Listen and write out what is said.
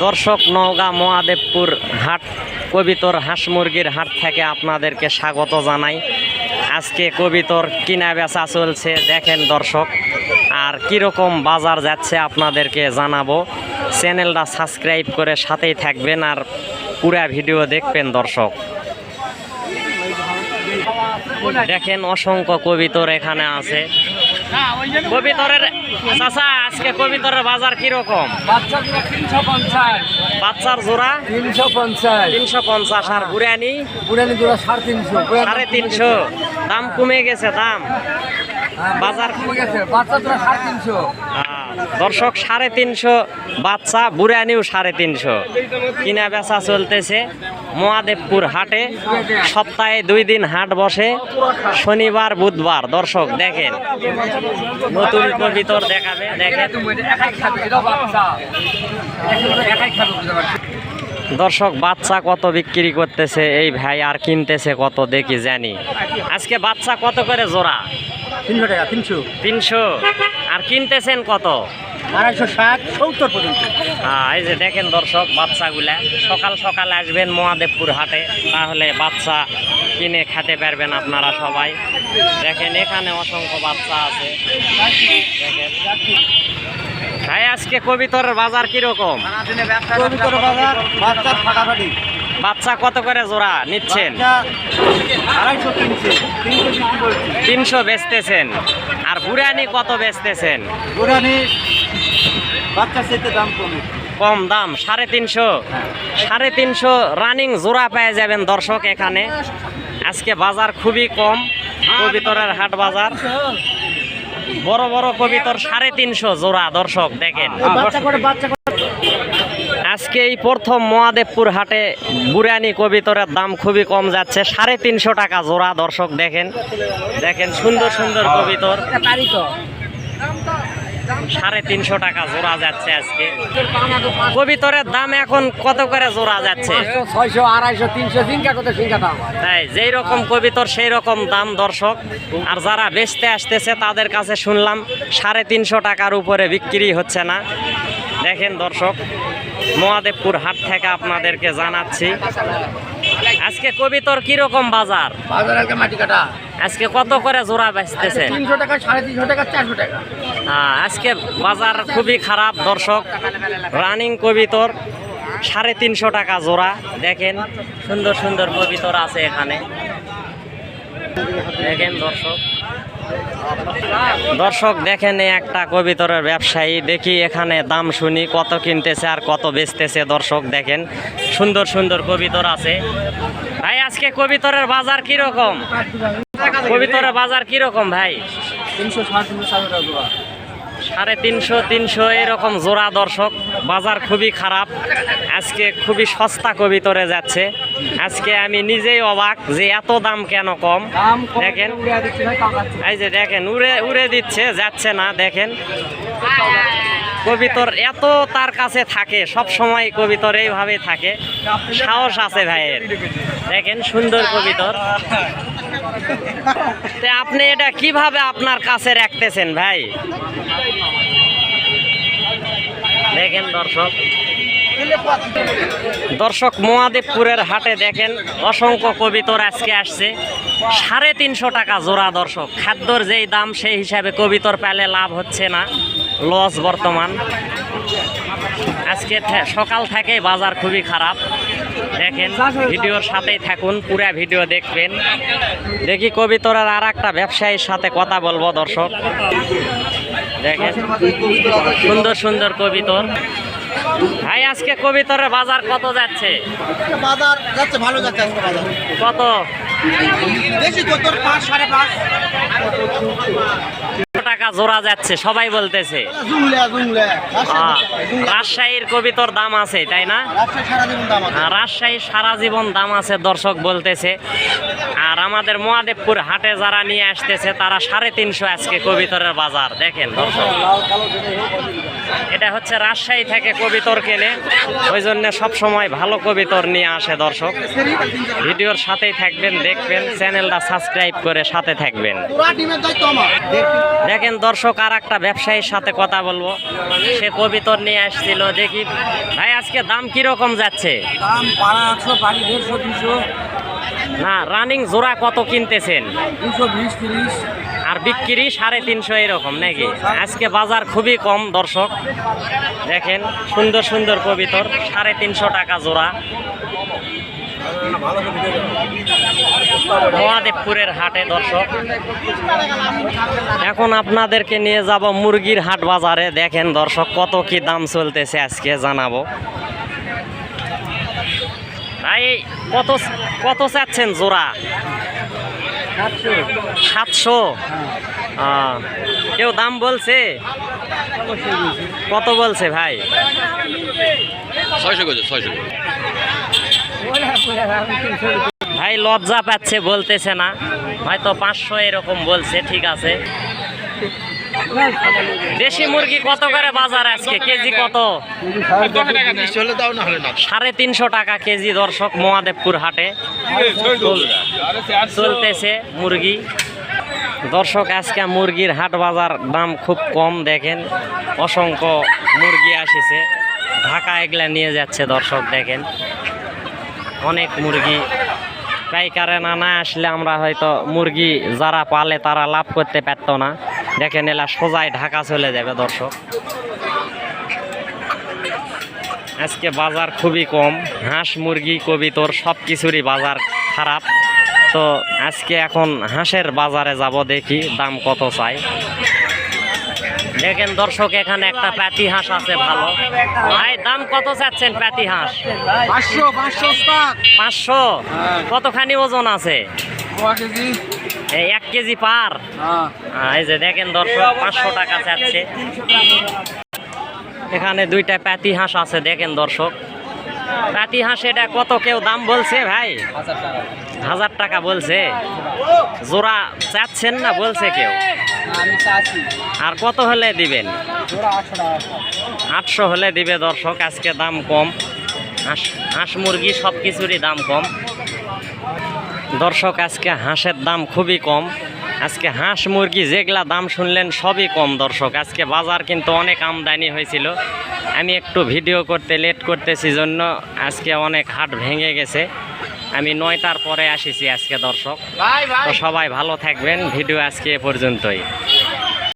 দর্শক, নওগাঁ মহাদেবপুর হাট, কবিতর হাঁস মুরগির হাট থেকে আপনাদেরকে স্বাগত জানাই। আজকে কবিতর কিনা বেচা চলছে, দেখেন দর্শক, আর কীরকম বাজার যাচ্ছে আপনাদেরকে জানাব। চ্যানেলটা সাবস্ক্রাইব করে সাথেই থাকবেন আর পুরা ভিডিও দেখবেন দর্শক। দেখেন অসংখ্য কবিতর এখানে আছে। কবিতরের চাচা আজকে কবিতরের বাজার কীরকম? বাচ্চার জোড়া? তিনশো পঞ্চাশ। তিনশো পঞ্চাশ আর বুড়ানি বুড়ানি জোড়া সাড়ে তিনশো। সাড়ে তিনশো দাম কমে গেছে দাম? বাজার কমে গেছে বাচ্চা জোড়া সাড়ে তিনশো। দর্শক সাড়ে তিনশো বাচ্চা বুড়ানিও সাড়ে তিনশো। কিনা বেচা চলতেছে মহাদেবপুর হাটে। সপ্তাহে দুই দিন হাট বসে শনিবার বুধবার। দর্শক দেখেন। নতুন কবিতর দেখাবে দেখেন। দর্শক বাচ্চা কত বিক্রি করতেছে এই ভাই আর কিনতেছে কত দেখি জানি। আজকে বাচ্চা কত করে জোড়া? তিনশো টাকা তিনশো। তিনশো। কিনতেছেন কত? আড়াইশো ষাট সত্তর পর্যন্ত। হ্যাঁ, এই যে দেখেন দর্শক বাচ্চাগুলা সকাল সকাল আসবেন মহাদেবপুর হাটে তাহলে বাচ্চা কিনে খেতে পারবেন আপনারা সবাই। দেখেন এখানে অসংখ্য বাচ্চা আছে। ভাই আজকে বাজার কীরকম? কবিতর বাজার বাচ্চার ফাটাফাটি। বাচ্চা কত করে জোড়া নিচ্ছেন? তিনশো বেচতেছেন। আর বুড়ানি কত বেচতেছেন? বুড়ানি বাচ্চা সেতে দাম কমে। কম দাম সাড়ে তিনশো? সাড়ে তিনশো রানিং জোড়া পেয়ে যাবেন দর্শক এখানে। আজকে বাজার খুবই কম কবিতরের হাট বাজার। বড় বড় কবিতর সাড়ে তিনশো জোড়া দর্শক দেখেন বাচ্চা করে বাচ্চা করে আজকে এই প্রথম মহাদেবপুর হাটে বুরানি কবিতরের দাম খুবই কম যাচ্ছে সাড়ে তিনশো টাকা জোড়া দর্শক দেখেন। দেখেন সুন্দর সুন্দর কবিতর। সাড়ে তিনশো টাকা জোড়া যাচ্ছে আজকে। কবিতরের দাম এখন কত করে জোড়া যাচ্ছে? ছয়শো আড়াইশো তিনশো তাই যেই রকম কবিতর সেই রকম দাম দর্শক। আর যারা বেচতে আসতেছে তাদের কাছে শুনলাম সাড়ে তিনশো টাকার উপরে বিক্রি হচ্ছে না। দেখেন দর্শক মহাদেবপুর হাট থেকে আপনাদেরকে জানাচ্ছি আজকে কবিতর কীরকম বাজার? বাজার আজকে মাটি কাটা। আজকে কত করে জোড়া বেচতেছেন? তিনশো টাকা সাড়ে তিনশো টাকা চারশো টাকা। হ্যাঁ, আজকে বাজার খুবই খারাপ দর্শক রানিং কবিতর সাড়ে তিনশো টাকা জোড়া। দেখেন সুন্দর সুন্দর কবিতর আছে এখানে। দেখেন দর্শক দর্শক, দেখেন একটা কবিতরের ব্যবসায়ী, দেখি এখানে দাম শুনি, কত কিনতেছে আর কত বেচতেছে দর্শক, দেখেন। সুন্দর সুন্দর কবিতর আছে। ভাই, আজকে কবিতরের বাজার কীরকম? কবিতরের বাজার কীরকম, ভাই? তিনশো সাড়ে তিনশো তিনশো এরকম জোড়া দর্শক। বাজার খুবই খারাপ। আজকে খুবই সস্তা কবিতরে যাচ্ছে। আজকে আমি নিজেই অবাক যে এত দাম কেন কম? দেখেন। এই যে দেখেন উড়ে উড়ে দিচ্ছে যাচ্ছে না দেখেন। কবিতর এত তার কাছে থাকে সব সময় কবিতর এইভাবে থাকে। সাহস আছে ভাইয়ের। দেখেন সুন্দর কবিতর। তে আপনি এটা কীভাবে আপনার কাছে রাখতেছেন ভাই? দেখেন দর্শক। দর্শক, মহাদেবপুরের হাটে দেখেন, অসংখ্য কবিতর আজকে আসছে। সাড়ে তিনশো টাকা জোড়া দর্শক। খাদ্যর যেই দাম, সেই হিসাবে কবিতর পেলে লাভ হচ্ছে না। লস বর্তমান। আজকে সকাল থেকে বাজার খুবই খারাপ। দেখেন ভিডিওর সাথেই থাকুন পুরা ভিডিও দেখবেন। দেখি কবিতরের আর একটা ব্যবসায়ীর সাথে কথা বলব দর্শক। দেখেন সুন্দর সুন্দর কবিতর। ভাই আজকে কবিতরের বাজার কত যাচ্ছে? বাজার যাচ্ছে ভালো যাচ্ছে আজকে বাজার। কত? বেশি তো তোর পাঁচ সাড়ে পাঁচ। টাকা জোড়া যাচ্ছে সবাই বলতেছে। রাজশাহীর কবিতর দাম আছে তাই না? রাজশাহী সারা জীবন দাম আছে। রাজশাহীর সারা জীবন দাম আছে দর্শক বলতেছে। আর আমাদের মহাদেবপুর হাটে যারা নিয়ে আসতেছে তারা সাড়ে তিনশো আজকে কবিতরের বাজার দেখেন দর্শক। এটা হচ্ছে রাজশাহী থেকে কবিতর কেনে ওই জন্য সবসময় ভালো কবিতর নিয়ে আসে দর্শক। ভিডিওর সাথেই থাকবেন দেখবেন চ্যানেলটা সাবস্ক্রাইব করে সাথে থাকবেন। দেখেন দেখেন দর্শক আর একটা ব্যবসায়ীর সাথে কথা বলব। সে কবিতর নিয়ে আসছিল দেখি ভাই আজকে দাম কীরকম যাচ্ছে? দাম পাড়া একশো বাড়ি দেড়শো দুশো। না রানিং জোড়া কত কিনতেছেন? দুশো বিশ তিরিশ। আর বিক্রি সাড়ে তিনশো এরকম নাকি? আজকে বাজার খুবই কম দর্শক। দেখেন সুন্দর সুন্দর কবিতর সাড়ে তিনশো টাকা জোড়া। মহাদেবপুরের হাটে, দর্শক। এখন আপনাদেরকে নিয়ে যাব মুরগির হাট বাজারে। দেখেন দর্শক, কত কি দাম চলতেছে আজকে, জানাব। ভাই, কত কত চাচ্ছেন জোড়া? সাতশো। কেউ দাম বলছে? কত বলছে ভাই? ছয়শো ছয়শো ভাই লজ্জা পাচ্ছে, বলতেছে না। হয়তো পাঁচশো এরকম বলছে, ঠিক আছে। দেশি মুরগি কত করে বাজার আজকে? কেজি কত? সাড়ে তিনশো টাকা কেজি দর্শক, মহাদেবপুর হাটে। চলতেছে মুরগি। দর্শক, আজকে মুরগির হাট বাজার দাম খুব কম, দেখেন। অসংখ্য মুরগি আসিছে। ঢাকা এগুলা নিয়ে যাচ্ছে দর্শক, দেখেন। অনেক মুরগি। পাইকারে না না আসলে আমরা হয়তো মুরগি যারা পালে তারা লাভ করতে পারত না। দেখেন এলা সোজাই ঢাকা চলে যাবে দর্শক। আজকে বাজার খুবই কম। হাঁস, মুরগি কবিতর সব কিছুরই বাজার খারাপ। তো আজকে এখন হাঁসের বাজারে যাব দেখি দাম কত চাই। দেখেন দর্শক এখানে একটা প্যাতি হাঁস আছে ভালো। ভাই দাম কত চাচ্ছেন প্যাতি হাঁস? পাঁচশো পাঁচশো কতখানি ওজন আছে? এক কেজি পার? হ্যাঁ। এই যে দেখেন দর্শক পাঁচশো টাকা চাচ্ছে। এখানে দুইটা প্যাতি হাঁস আছে দেখেন দর্শক। প্যাতি হাঁস এটা কত কেউ দাম বলছে ভাই? হাজার টাকা বলছে। জোড়া চাচ্ছেন না বলছে কেউ? আর কত হলে দিবেন? আটশো হলে দিবে দর্শক আজকে দাম কম। হাঁস হাঁস মুরগি সব কিছুরই দাম কম। দর্শক আজকে হাঁসের দাম খুবই কম। আজকে হাঁস মুরগি যেগুলা দাম শুনলেন সবই কম দর্শক। আজকে বাজার কিন্তু অনেক আমদানি হয়েছিল। আমি একটু ভিডিও করতে লেট করতেছি জন্য আজকে অনেক হাট ভেঙে গেছে। আমি নয়টার পরে আসিছি আজকে দর্শক। তো সবাই ভালো থাকবেন। ভিডিও আজকে এ পর্যন্তই।